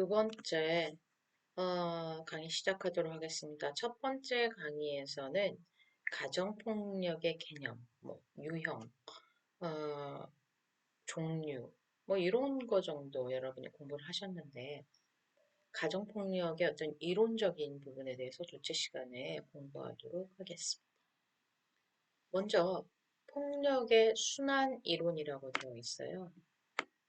두 번째 어, 강의 시작하도록 하겠습니다. 첫 번째 강의에서는 가정폭력의 개념, 뭐 유형, 어, 종류, 뭐 이런 거 정도 여러분이 공부를 하셨는데 가정폭력의 어떤 이론적인 부분에 대해서 둘째 시간에 공부하도록 하겠습니다. 먼저 폭력의 순환 이론이라고 되어 있어요.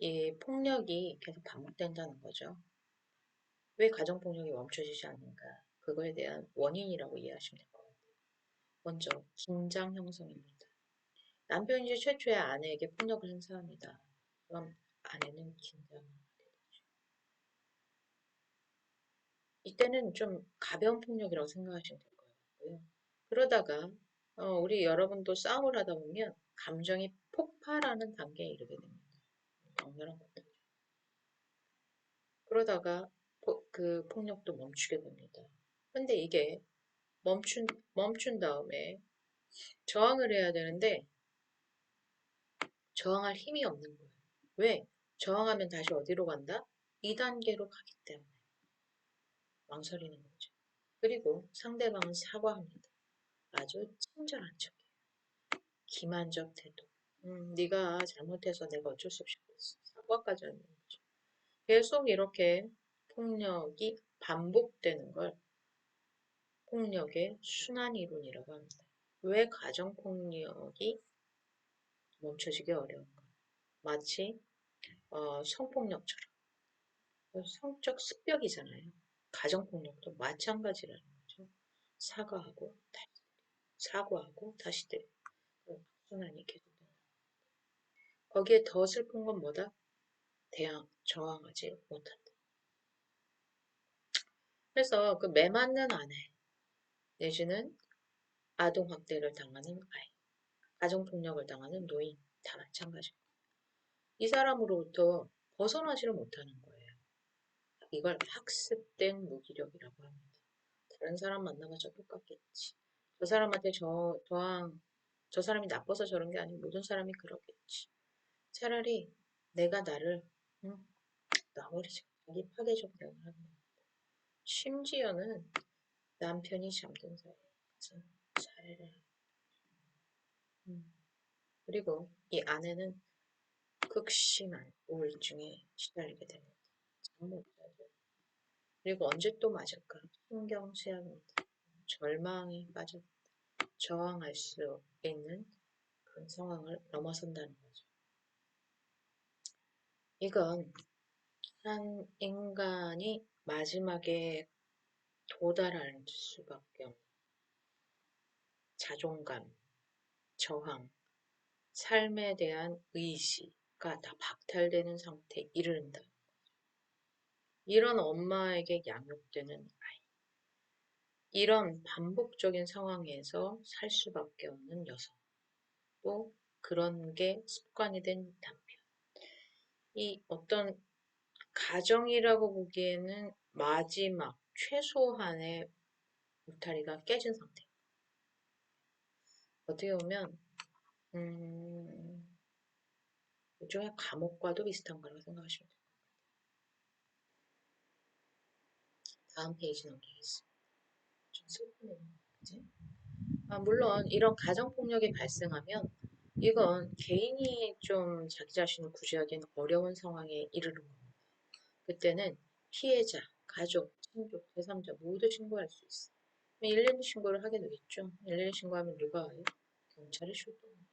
이 폭력이 계속 반복된다는 거죠. 왜 가정폭력이 멈춰지지 않는가? 그거에 대한 원인이라고 이해하시면 될 것 같아요. 먼저 긴장 형성입니다. 남편이 최초의 아내에게 폭력을 행사합니다. 그럼 아내는 긴장하게 되죠. 이때는 좀 가벼운 폭력이라고 생각하시면 될 것 같고요. 그러다가 어, 우리 여러분도 싸움을 하다 보면 감정이 폭발하는 단계에 이르게 됩니다. 격렬한 폭력. 그러다가 포, 그 폭력도 멈추게 됩니다. 근데 이게 멈춘, 멈춘 다음에 저항을 해야 되는데 저항할 힘이 없는 거예요. 왜? 저항하면 다시 어디로 간다? 2단계로 가기 때문에 망설이는 거죠. 그리고 상대방은 사과합니다. 아주 친절한 척이에요. 기만적 태도. 음, 네가 잘못해서 내가 어쩔 수 없이. 사과까지 하는 거죠. 계속 이렇게 폭력이 반복되는 걸 폭력의 순환 이론이라고 합니다. 왜 가정 폭력이 멈춰지기 어려운가? 마치 어, 성폭력처럼 성적 습벽이잖아요. 가정 폭력도 마찬가지라는 거죠. 사과하고 다시 사과하고 다시 때려. 순환이 계속된다. 거기에 더 슬픈 건 뭐다? 대항, 저항하지 못한다. 그래서 그 매 맞는 아내 내지는 아동 학대를 당하는 아이, 가정 폭력을 당하는 노인 다 마찬가지입니다. 이 사람으로부터 벗어나지를 못하는 거예요. 이걸 학습된 무기력이라고 합니다. 다른 사람 만나봐도 똑같겠지. 저 사람한테 저, 저항, 저 사람이 나빠서 저런 게 아니고 모든 사람이 그러겠지. 차라리 내가 나를 응, 놔버리자. 자기 파괴적 대응을 거예요. 심지어는 남편이 잠든 사이에 가서 살해를 음. 그리고 이 아내는 극심한 우울증에 시달리게 됩니다. 잠못 자죠. 그리고 언제 또 맞을까? 신경쇠약입니다. 절망에 빠져 저항할 수 있는 그런 상황을 넘어선다는 거죠. 이건 한 인간이 마지막에 도달할 수밖에 없는 자존감, 저항, 삶에 대한 의지가 다 박탈되는 상태에 이른다. 이런 엄마에게 양육되는 아이. 이런 반복적인 상황에서 살 수밖에 없는 여성. 또 그런 게 습관이 된 남편. 이 어떤 가정이라고 보기에는 마지막 최소한의 울타리가 깨진 상태. 어떻게 보면 음, 일종의 감옥과도 비슷한 거라고 생각하시면 됩니다. 다음 페이지 넘기겠습니다. 좀 슬프네요. 그지? 아, 물론 이런 가정폭력이 발생하면 이건 개인이 좀 자기 자신을 구제하기는 어려운 상황에 이르는 겁니다. 그때는 피해자, 가족, 친족, 제3자 모두 신고할 수 있어요. 112 신고를 하게 되겠죠. 112 신고하면 누가 와요? 경찰이 출동합니다.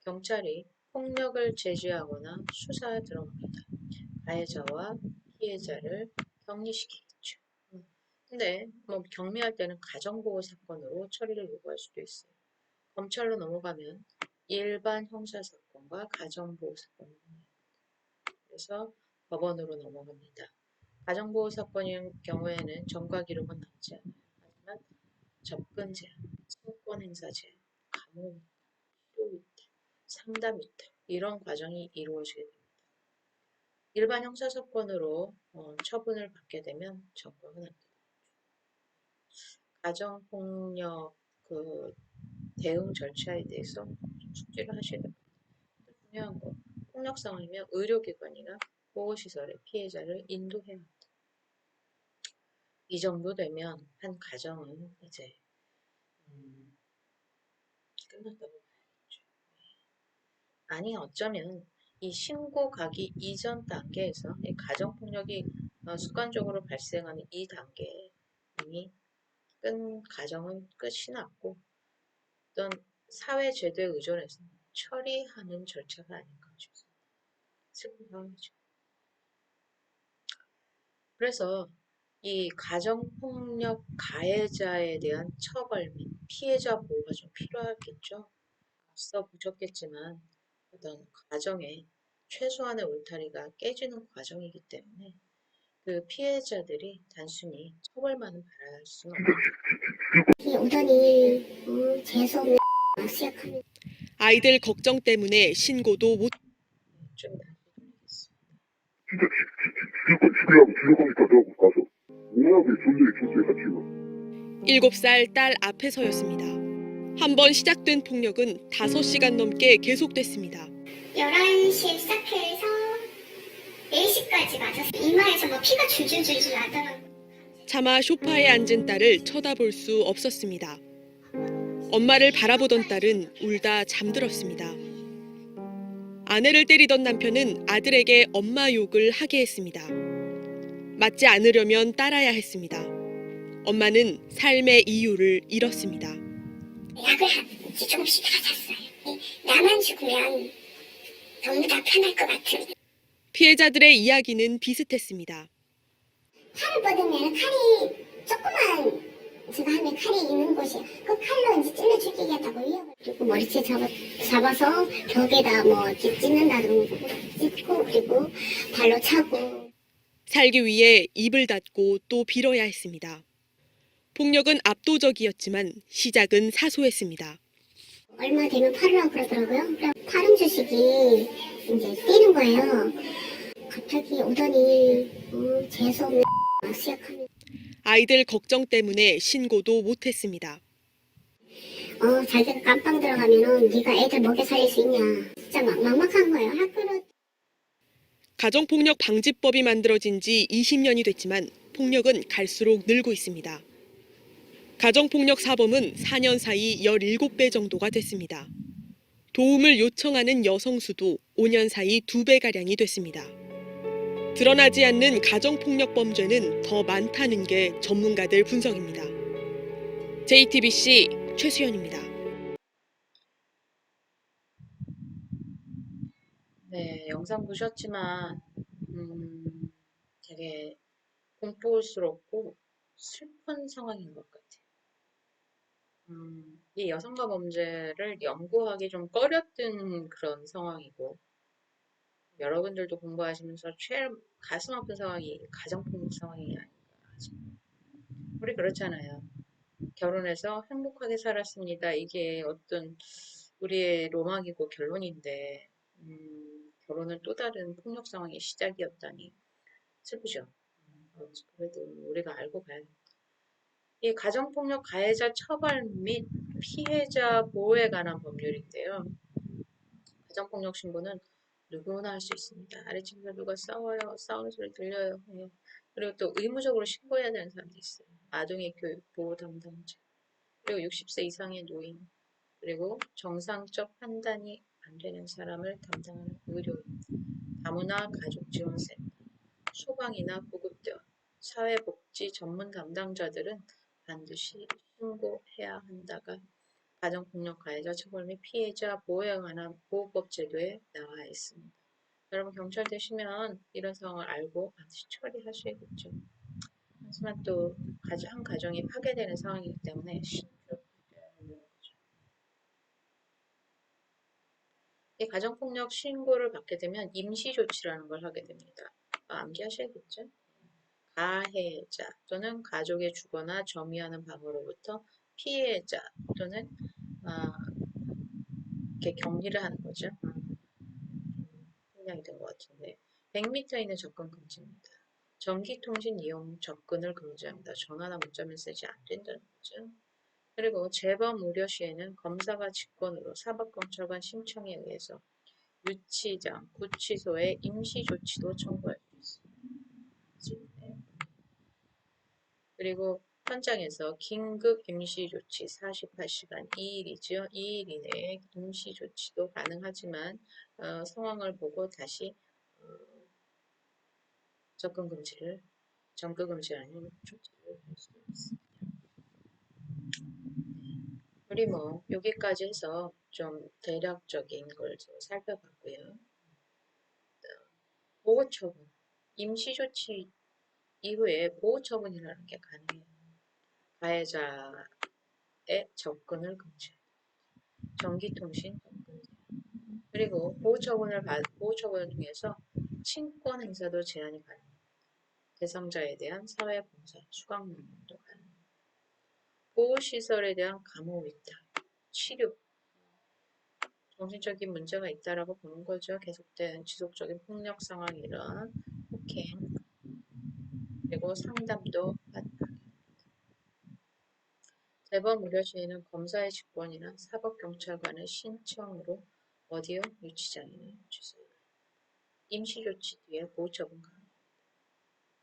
경찰이 폭력을 제지하거나 수사에 들어갑니다. 가해자와 피해자를 격리시키겠죠. 근데 뭐 경미할 때는 가정보호 사건으로 처리를 요구할 수도 있어요. 검찰로 넘어가면 일반 형사사건과 가정보호 합니다. 그래서 법원으로 넘어갑니다. 가정보호 사건의 경우에는 전과 기록은 남지 않아요. 하지만 접근 제한, 친권 행사 제한, 감호 필요 위탁, 상담 위탁 이런 과정이 이루어지게 됩니다. 일반 형사 사건으로 어, 처분을 받게 되면 적법은 안 됩니다. 가정폭력 그 대응 절차에 대해서 좀 숙지를 하셔야 됩니다. 중요한 거 폭력 상황이면 의료기관이나 보호시설에 피해자를 인도해야 합니다. 이 정도 되면 한 가정은 이제 음, 끝났다고 봐야겠죠. 아니 어쩌면 이 신고 가기 이전 단계에서 이 가정폭력이 어, 습관적으로 발생하는 이 단계에 이미 끈 가정은 끝이 났고 어떤 사회 제도에 의존해서 처리하는 절차가 아닌가 싶습니다. 상황이죠. 그래서 이 가정폭력 가해자에 대한 처벌 및 피해자 보호가 좀 필요하겠죠. 앞서 보셨겠지만 어떤 가정의 최소한의 울타리가 깨지는 과정이기 때문에 그 피해자들이 단순히 처벌만을 바랄 수는 없는 이 오더니 어, 재수없는 아이들 걱정 때문에 신고도 못좀 다시 돌리겠습니다. 진짜 죽여, 죽여하고 죽여가니까 내가 가서 워낙에 존재해 존재가 지금 7살 딸 앞에서였습니다. 한 번 시작된 폭력은 5시간 넘게 계속됐습니다. 11시에 시작해서 4시까지 맞았어 이마에서 뭐 피가 줄줄줄줄 나더라고 차마 소파에 앉은 딸을 쳐다볼 수 없었습니다. 엄마를 바라보던 딸은 울다 잠들었습니다. 아내를 때리던 남편은 아들에게 엄마 욕을 하게 했습니다. 맞지 않으려면 따라야 했습니다. 엄마는 삶의 이유를 잃었습니다. 약을 한- 조금씩 다 샀어요 나만 죽으면 너무 다 편할 것 같은 피해자들의 이야기는 비슷했습니다. 칼을 뻗으면 칼이 조그만 제가 하면 칼이 있는 곳이 그 칼로 이제 찔러 죽이겠다고 위협을 그리고 머리채 잡아, 잡아서 벽에다 뭐 이렇게 찢는다든가 찢고 그리고 발로 차고 살기 위해 입을 닫고 또 빌어야 했습니다. 폭력은 압도적이었지만 시작은 사소했습니다. 얼마 되면 팔으라고 그러더라고요. 파는 주식이 이제 뛰는 거예요. 갑자기 오더니 어, 재수없는 시작하면 아이들 걱정 때문에 신고도 못했습니다. 어 자기가 깜빵 들어가면은 네가 애들 먹여 살릴 수 있냐. 진짜 막, 막막한 거예요. 학교로 가정폭력 방지법이 만들어진 지 20년이 됐지만 폭력은 갈수록 늘고 있습니다. 가정폭력 사범은 4년 사이 17배 정도가 됐습니다. 도움을 요청하는 여성 수도 5년 사이 2배가량이 됐습니다. 드러나지 않는 가정폭력 범죄는 더 많다는 게 전문가들 분석입니다. JTBC 최수연입니다. 네, 영상 보셨지만 음, 되게 공포스럽고 슬픈 상황인 것 같아요. 음, 이 여성과 범죄를 연구하기 좀 꺼렸던 그런 상황이고 여러분들도 공부하시면서 제일 가슴 아픈 상황이 가정폭력 상황이 아닌가 싶어요. 우리 그렇잖아요. 결혼해서 행복하게 살았습니다. 이게 어떤 우리의 로망이고 결론인데 음, 결혼은 또 다른 폭력 상황의 시작이었다니 슬프죠. 음, 그래도 우리가 알고 가야겠다. 이 가정폭력 가해자 처벌 및 피해자 보호에 관한 법률인데요. 가정폭력 신고는 누구나 할 수 있습니다. 아래층에서 누가 싸워요. 싸우는 소리 들려요. 예. 그리고 또 의무적으로 신고해야 되는 사람도 있어요. 아동의 교육 보호 담당자. 그리고 60세 이상의 노인. 그리고 정상적 판단이 안 되는 사람을 담당하는 의료인. 다문화 가족지원센터. 소방이나 구급대원. 사회복지 전문 담당자들은 반드시 신고해야 한다가 가정폭력 가해자 처벌 및 피해자 보호에 관한 보호법 제도에 나와 있습니다. 여러분 경찰 되시면 이런 상황을 알고 반드시 처리하셔야겠죠. 하지만 또 한 가정이 파괴되는 상황이기 때문에. 이 가정폭력 신고를 받게 되면 임시조치라는 걸 하게 됩니다. 아, 암기하셔야겠죠? 가해자 또는 가족의 주거나 점유하는 방으로부터 피해자 또는 아, 이렇게 격리를 하는 거죠. 생략이 된 것 같은데 100m 이내 접근 금지입니다. 전기통신 이용 접근을 금지합니다. 전화나 문자 메시지 안 된다는 거죠. 그리고 재범 우려 시에는 검사가 직권으로 사법경찰관 심청에 의해서 유치장, 구치소에 임시조치도 청구할 수 있습니다. 네. 그리고 현장에서 긴급 임시 조치 48시간 2일이죠. 2일 이내에 임시 조치도 가능하지만 어, 상황을 보고 다시 어, 접근 금지를 전급 금지 아닌 조치를 할 수 있습니다. 네. 우리 뭐 여기까지 해서 좀 대략적인 걸 좀 살펴봤고요. 보호 처분, 임시 조치 이후에 보호 처분이라는 게 가능해요. 가해자의 접근을 금지, 전기통신 금지. 그리고 보호 처분을 받 보호 처분을 통해서 친권 행사도 제한이 가능합니다. 대상자에 대한 사회 봉사, 수강 명령도 가능합니다. 보호 시설에 대한 감호 위탁, 치료, 정신적인 문제가 있다라고 보는 거죠. 계속된 지속적인 폭력 상황이란 폭행, 그리고 상담도 받 다. 재범 우려 시에는 검사의 직권이나 사법경찰관의 신청으로 어디요? 유치장이나 주소요. 임시조치 뒤에 보호처분 가능.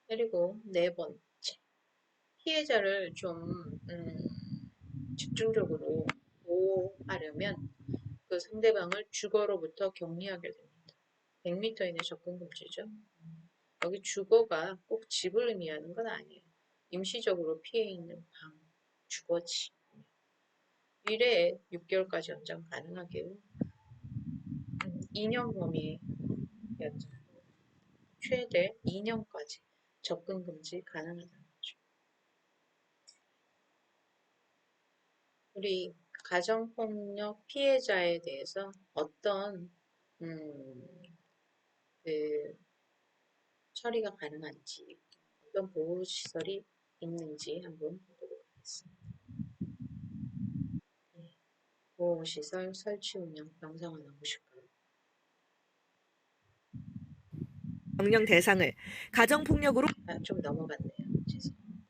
그리고 네 번째, 피해자를 좀 음, 집중적으로 보호하려면 그 상대방을 주거로부터 격리하게 됩니다. 100m 이내 접근 금지죠. 여기 주거가 꼭 집을 의미하는 건 아니에요. 임시적으로 피해 있는 방, 주거지. 1회에 6개월까지 연장 가능하게요. 음, 2년 범위 연장. 최대 2년까지 접근 금지 가능하다는 거죠. 우리 가정폭력 피해자에 대해서 어떤 음, 그 처리가 가능한지 어떤 보호시설이 있는지 한번 보도록 하겠습니다. 네. 보호시설 설치 운영 하나 보실까요? 명령 대상을 가정폭력으로 아, 좀 넘어갔네요. 죄송합니다.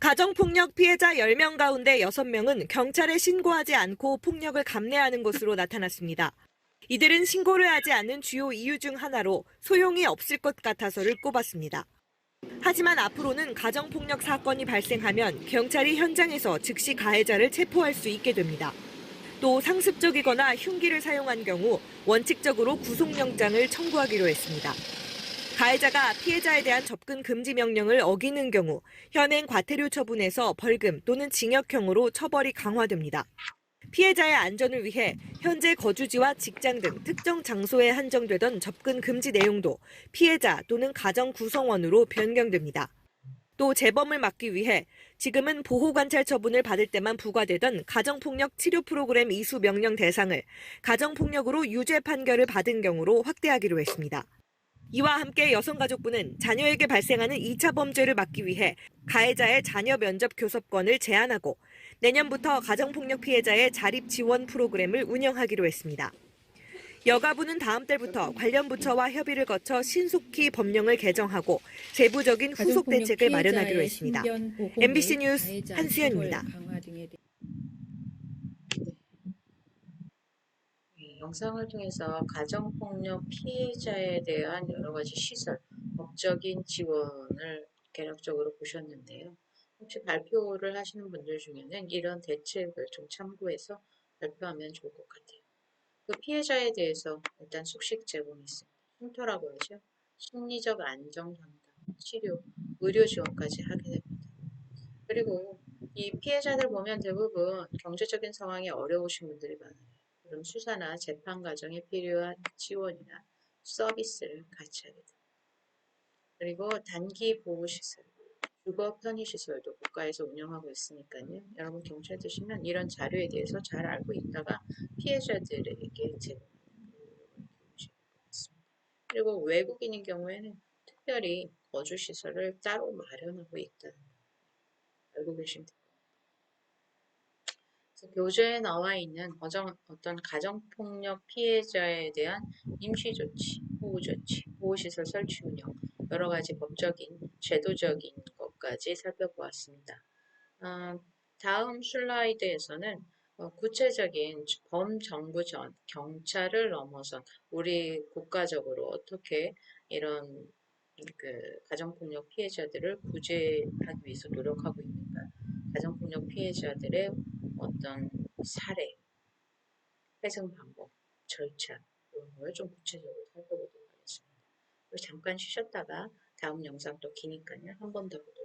가정폭력 피해자 10명 가운데 6명은 경찰에 신고하지 않고 폭력을 감내하는 것으로 나타났습니다. 이들은 신고를 하지 않는 주요 이유 중 하나로 소용이 없을 것 같아서를 꼽았습니다. 하지만 앞으로는 가정폭력 사건이 발생하면 경찰이 현장에서 즉시 가해자를 체포할 수 있게 됩니다. 또 상습적이거나 흉기를 사용한 경우 원칙적으로 구속영장을 청구하기로 했습니다. 가해자가 피해자에 대한 접근 금지 명령을 어기는 경우 현행 과태료 처분에서 벌금 또는 징역형으로 처벌이 강화됩니다. 피해자의 안전을 위해 현재 거주지와 직장 등 특정 장소에 한정되던 접근 금지 내용도 피해자 또는 가정 구성원으로 변경됩니다. 또 재범을 막기 위해 지금은 보호관찰 처분을 받을 때만 부과되던 가정폭력 치료 프로그램 이수 명령 대상을 가정폭력으로 유죄 판결을 받은 경우로 확대하기로 했습니다. 이와 함께 여성가족부는 자녀에게 발생하는 2차 범죄를 막기 위해 가해자의 자녀 면접 교섭권을 제한하고 내년부터 가정폭력 피해자의 자립 지원 프로그램을 운영하기로 했습니다. 여가부는 다음 달부터 관련 부처와 협의를 거쳐 신속히 법령을 개정하고 세부적인 후속 대책을 마련하기로 했습니다. MBC 뉴스 한수연입니다. 이 영상을 통해서 가정폭력 피해자에 대한 여러 가지 시설, 법적인 지원을 개략적으로 보셨는데요. 혹시 발표를 하시는 분들 중에는 이런 대책을 좀 참고해서 발표하면 좋을 것 같아요. 그 피해자에 대해서 일단 숙식 제공이 있습니다. 쉼터라고 하죠. 심리적 안정 상담, 치료, 의료 지원까지 하게 됩니다. 그리고 이 피해자들 보면 대부분 경제적인 상황이 어려우신 분들이 많아요. 그럼 수사나 재판 과정에 필요한 지원이나 서비스를 같이 하게 됩니다. 그리고 단기 보호시설, 주거 편의시설도 국가에서 운영하고 있으니까요. 여러분 경찰 드시면 이런 자료에 대해서 잘 알고 있다가 피해자들에게 제공하는. 그리고 외국인인 경우에는 특별히 거주시설을 따로 마련하고 있다는 거 알고 계시면 됩니다. 교재에 나와 있는 어정, 어떤 가정폭력 피해자에 대한 임시조치, 보호조치, 보호시설 설치 운영, 여러 가지 법적인, 제도적인 것 까지 살펴보았습니다. 어, 다음 슬라이드에서는 어, 구체적인 범정부 전 경찰을 넘어선 우리 국가적으로 어떻게 이런 그 가정폭력 피해자들을 구제하기 위해서 노력하고 있는가, 가정폭력 피해자들의 어떤 사례, 회생 방법, 절차 이런 걸 좀 구체적으로 살펴보도록 하겠습니다. 잠깐 쉬셨다가 다음 영상 또 기니까요 한 번 더 보도록